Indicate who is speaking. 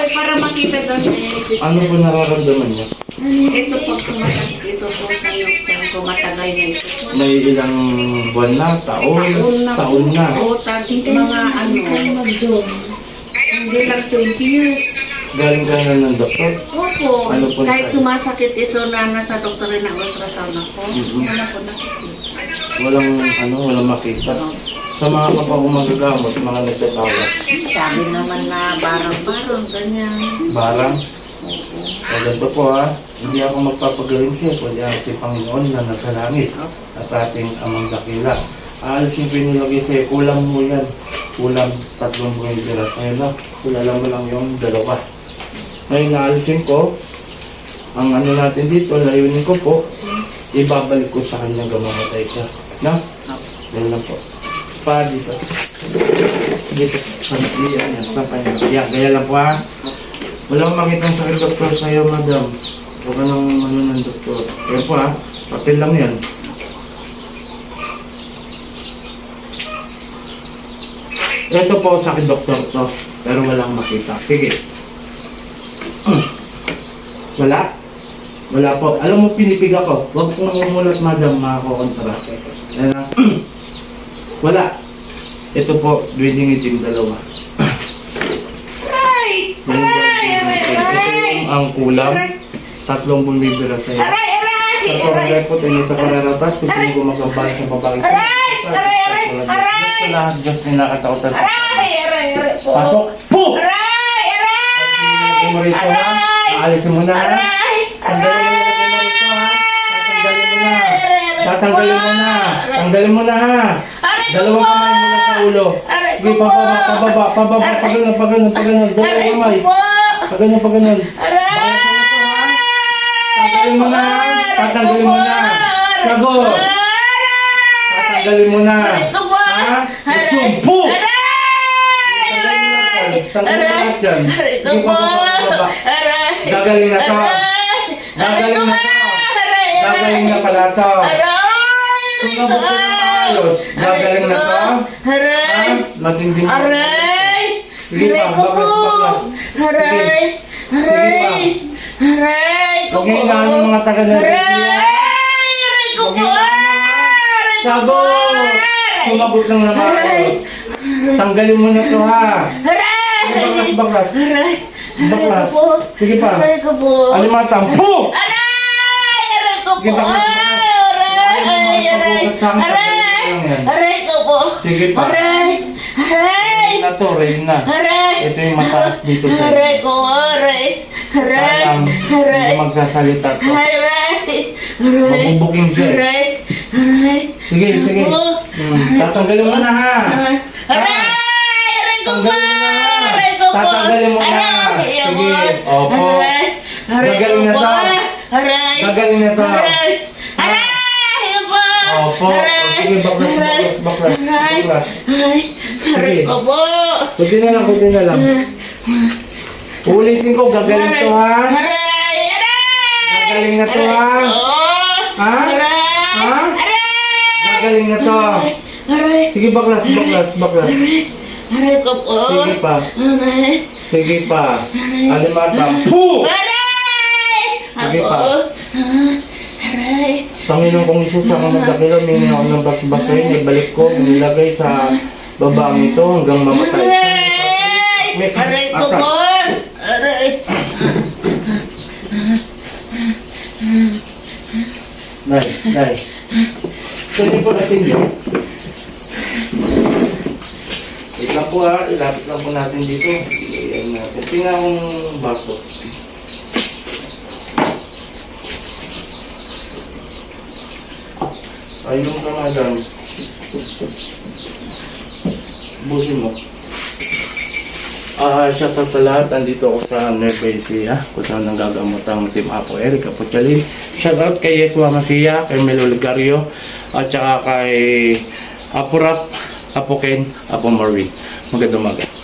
Speaker 1: ay para makita doon eh.
Speaker 2: Ano po nararamdaman niya?
Speaker 1: Ito po sumasakit. Ito po sa yung ko matagal na ito.
Speaker 2: May ilang buwan na, taon,
Speaker 1: Taon na
Speaker 2: taon na.
Speaker 1: Oo, tag- mga ano. Hindi lang 20 years.
Speaker 2: Galing ka na ng doktor.
Speaker 1: Opo.
Speaker 2: Ano po
Speaker 1: Kahit
Speaker 2: sa-
Speaker 1: sumasakit ito na nasa doktor na ultrasound ako.
Speaker 2: Mhm.
Speaker 1: Wala po nakikita.
Speaker 2: Walang, ano, walang makita. Sa mga kapag magagamot, mga nagtatawas.
Speaker 1: Sabi naman na barang-barang, ganyan.
Speaker 2: Barang.
Speaker 1: Oo.
Speaker 2: O ganito po ha, hindi ako magpapagaling siya, kundi ang ating Panginoon na nasa langit at ating amang dakila. Aalisin yung nilagay sa'yo, kulang mo yan. Kulang tatlong buhay sila. Ngayon na, kulala mo lang yung dalawa. Ngayon naalisin ko, ang ano natin dito, layunin ko po, ibabalik ko sa kanya gamamatay ka. Na? Yan lang po. Pa dito. Dito. Sa- Yan, yan. Sa kanya. Yan, gaya lang po ha. Wala akong makitang sakit doktor sa'yo, madam. Huwag ka nang ano ng doktor. Yan po ha, papel lang yan. Ito po sakit doktor to, pero walang makita. Sige. Wala? Wala po. Alam mo, pinipig ako. Huwag kong mumulat, madam, makakokontra. Yan na. Wala. Ito po, breathing itim dalawa.
Speaker 1: Aray! Aray!
Speaker 2: yung
Speaker 1: Aray!
Speaker 2: Ito
Speaker 1: Aray!
Speaker 2: yung ang kulam. Tatlong bumibira sa'yo.
Speaker 1: Aray! Aray!
Speaker 2: Sa korolay po, tinito ko narabas. Kung sino ko magkabalik sa babae.
Speaker 1: Aray! Aray! Aray! Aray!
Speaker 2: Ito lahat, Diyos na nakatautan.
Speaker 1: Aray! Aray! Aray po!
Speaker 2: Pasok! Po!
Speaker 1: Aray! Aray!
Speaker 2: Ilagay mo rito ha. Aalisin mo na ha.
Speaker 1: Aray!
Speaker 2: Yung ha. Tatanggalin mo na.
Speaker 1: Aray!
Speaker 2: Tatanggalin mo na. Tanggalin mo na ha.
Speaker 1: Aray ko
Speaker 2: Dalawang kamay mula sa ulo.
Speaker 1: Aray ko
Speaker 2: Sige,
Speaker 1: po!
Speaker 2: pababa, pababa, pababa, pagano, pagano.
Speaker 1: Aray
Speaker 2: Dalawang
Speaker 1: ko
Speaker 2: kamay.
Speaker 1: po!
Speaker 2: Pagano, pagano.
Speaker 1: Aray!
Speaker 2: Tatanggalin mo na. Tatanggalin mo na. Sagot. Tatanggalin mo na.
Speaker 1: Aray ko po!
Speaker 2: Ha?
Speaker 1: Aray!
Speaker 2: Sumpo!
Speaker 1: Aray!
Speaker 2: Tanggalin mo
Speaker 1: Aray!
Speaker 2: lahat yan.
Speaker 1: Aray ko
Speaker 2: Sige,
Speaker 1: po!
Speaker 2: pababa, pababa.
Speaker 1: Aray!
Speaker 2: Gagaling na to.
Speaker 1: Aray! Aray
Speaker 2: Gagaling
Speaker 1: ko
Speaker 2: na
Speaker 1: po!
Speaker 2: to.
Speaker 1: Aray!
Speaker 2: Gagaling na pala to.
Speaker 1: Aray!
Speaker 2: Kung nabukod na maayos, gagaling na to. Ha?
Speaker 1: Aray!
Speaker 2: Matindi mo.
Speaker 1: Aray!
Speaker 2: Sige
Speaker 1: Aray
Speaker 2: pa,
Speaker 1: ko po!
Speaker 2: baklas, baklas.
Speaker 1: Aray!
Speaker 2: Sige
Speaker 1: Aray! Aray ko
Speaker 2: Huwag
Speaker 1: po!
Speaker 2: ngayon na ng mga taga ng
Speaker 1: Aray! Aray ko
Speaker 2: Huwag
Speaker 1: po!
Speaker 2: ngayon
Speaker 1: Aray ko po!
Speaker 2: Sumagot lang na maayos. Tanggalin mo na to ha.
Speaker 1: Aray!
Speaker 2: Baklas, baklas.
Speaker 1: Aray! Aray ko
Speaker 2: Baklas. Sige pa.
Speaker 1: Aray ko po!
Speaker 2: Alimatang. Po!
Speaker 1: Aray! Aray ko po!
Speaker 2: baklas, baklas.
Speaker 1: Aray! Aray! Aray!
Speaker 2: yan.
Speaker 1: Aray ko po!
Speaker 2: Sige pa.
Speaker 1: Aray! Aray!
Speaker 2: Na to, rin na.
Speaker 1: Aray!
Speaker 2: Ito yung mataas dito sa
Speaker 1: Aray ko! Aray! Aray!
Speaker 2: Parang
Speaker 1: Aray!
Speaker 2: hindi magsasalita to.
Speaker 1: Aray! Aray!
Speaker 2: Mabubuking siya eh.
Speaker 1: Aray! Aray!
Speaker 2: Sige, sige.
Speaker 1: Oh.
Speaker 2: Hmm, Tatanggalin mo na ha.
Speaker 1: Aray! Aray ko po!
Speaker 2: Tanggalin mo na.
Speaker 1: Aray ko po!
Speaker 2: Tatanggalin mo na.
Speaker 1: Aray!
Speaker 2: Sige. Opo.
Speaker 1: Aray! Aray ko
Speaker 2: Gagaling na
Speaker 1: po!
Speaker 2: to.
Speaker 1: Aray!
Speaker 2: Gagaling na to.
Speaker 1: Aray! Aray po!
Speaker 2: Opo. O,
Speaker 1: Aray!
Speaker 2: Sige, baklas,
Speaker 1: Aray!
Speaker 2: baklas, baklas,
Speaker 1: Aray!
Speaker 2: baklas.
Speaker 1: Aray! Ko po!
Speaker 2: Kunti na lang, kunti na lang. Ulitin ko, gagaling to ha.
Speaker 1: Aray! Aray!
Speaker 2: Gagaling na to ha. Ha? Ha? Gagaling na to.
Speaker 1: Aray!
Speaker 2: Sige, baklas, baklas, baklas.
Speaker 1: Aray ko po!
Speaker 2: Sige pa.
Speaker 1: Aray!
Speaker 2: Sige pa. Alimata. Puh!
Speaker 1: Aray!
Speaker 2: Sige pa.
Speaker 1: Aray!
Speaker 2: Panginoon kong Isus, sa mga dakila, mingi ako ng basbasahin, ibalik ko, nilagay sa babaang ito hanggang mamatay.
Speaker 1: Aray! Aray ko po! Aray!
Speaker 2: Nay, nay. Pwede po kasi hindi. Wait lang po ha, ilapit lang po natin dito. Ayan natin. Tingnan akong baso. Ayun ka nga dyan. Busin mo. Ah, shout out sa lahat. Andito ako sa Nueva Ecija, kung saan nanggagamot ang Team Apo Eric Apochalin. Shout out kay Yesua Masia, kay Melo Ligario, at saka kay Apo Rap, Apo Ken, Apo Marvin. Magandang umaga.